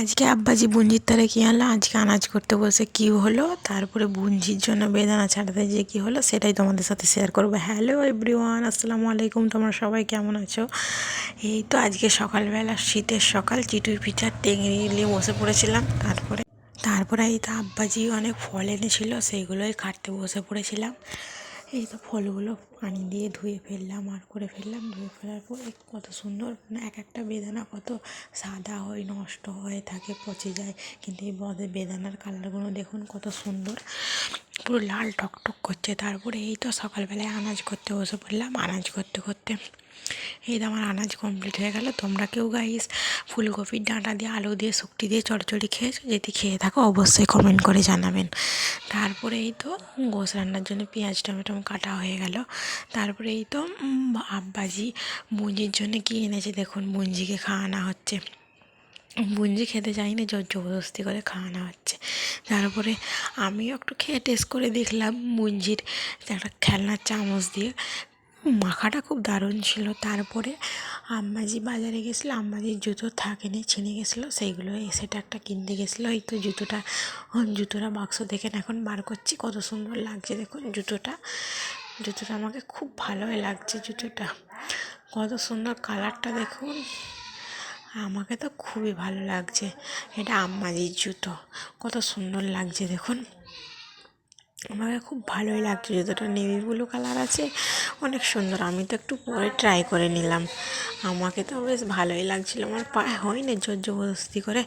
আজকে আব্বাজি বুঞ্জির তারে কী আনলো? আজকে আনাজ করতে বসে কী হলো? তারপরে বুঞ্জির জন্য বেদানা ছাড়াতে যে কী হলো, সেটাই তোমাদের সাথে শেয়ার করব। হ্যালো এভরিওয়ান আসসালামু আলাইকুম, তোমরা সবাই কেমন আছো? এই তো আজকে সকালবেলা, শীতের সকাল, চিটুই পিঠার টেঙে নিয়ে বসে পড়েছিলাম। তারপরে তারপরে এই তো আব্বাজি অনেক ফল এনেছিল, সেইগুলোই কাটতে বসে পড়েছিলাম। এই তো ফলগুলো পানি দিয়ে ধুয়ে ফেললাম আর করে ফেললাম। ধুয়ে ফেলার পর কত সুন্দর মানে এক একটা বেদানা কত সাদা হয়, নষ্ট হয়ে থাকে, পচে যায়। কিন্তু এই বদে বেদানার কালারগুলো দেখুন কত সুন্দর। পুরো লাল টকটক করছে। তারপরে এই তো সকালবেলায় আনাজ করতে বসে পড়লাম। আনাজ করতে করতে এই তো আমার আনাজ কমপ্লিট হয়ে গেল। তোমরা কেউ গাইস ফুলকপির ডাঁটা দিয়ে, আলু দিয়ে, শুক্তি দিয়ে চড়চড়ি খেয়েছো? যদি খেয়ে থাকো, অবশ্যই কমেন্ট করে জানাবেন। তারপরে এই তো গোস রান্নার জন্য পেঁয়াজ, টমেটো কাটা হয়ে গেল। তারপরে এই তো আব্বাজি বুঞ্জির জন্য কী এনেছে দেখুন। বুঞ্জিকে খাওয়ানো হচ্ছে। বুঞ্জি খেতে চাই না জোর জবরদস্তি করে খাওয়ানো হচ্ছে। তারপরে আমিও একটু খেয়ে টেস্ট করে দেখলাম বুঞ্জির একটা খেলনার চামচ দিয়ে। মাখাটা খুব দারুণ ছিল। তারপরে আম্মাজি বাজারে গেছিল, আম্মাজির জুতো থাকেনি, ছিঁড়ে গেছিল, সেইগুলো সেটা একটা কিনতে গেছিল। এই তো জুতোটা জুতোটা বাক্স দেখেন এখন বার করছি, কত সুন্দর লাগছে দেখুন জুতোটা। জুতোটা আমাকে খুব ভালোই লাগছে জুতোটা। কত সুন্দর কালারটা দেখুন। আমাকে তো খুবই ভালো লাগছে। এটা আম্মাজির জুতো। কত সুন্দর লাগছে দেখুন। আমাকে খুব ভালোই লাগছে জুতোটা। নেভি ব্লু কালার আছে, অনেক সুন্দর। আমি তো একটু পরে ট্রাই করে নিলাম। আমাকে তো বেশ ভালোই লাগছিল। আমার পায়ে হয় না জোর জবরদস্তি করে।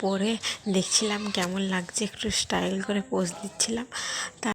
পরে দেখছিলাম কেমন লাগছে। একটু স্টাইল করে পোজ দিচ্ছিলাম। তা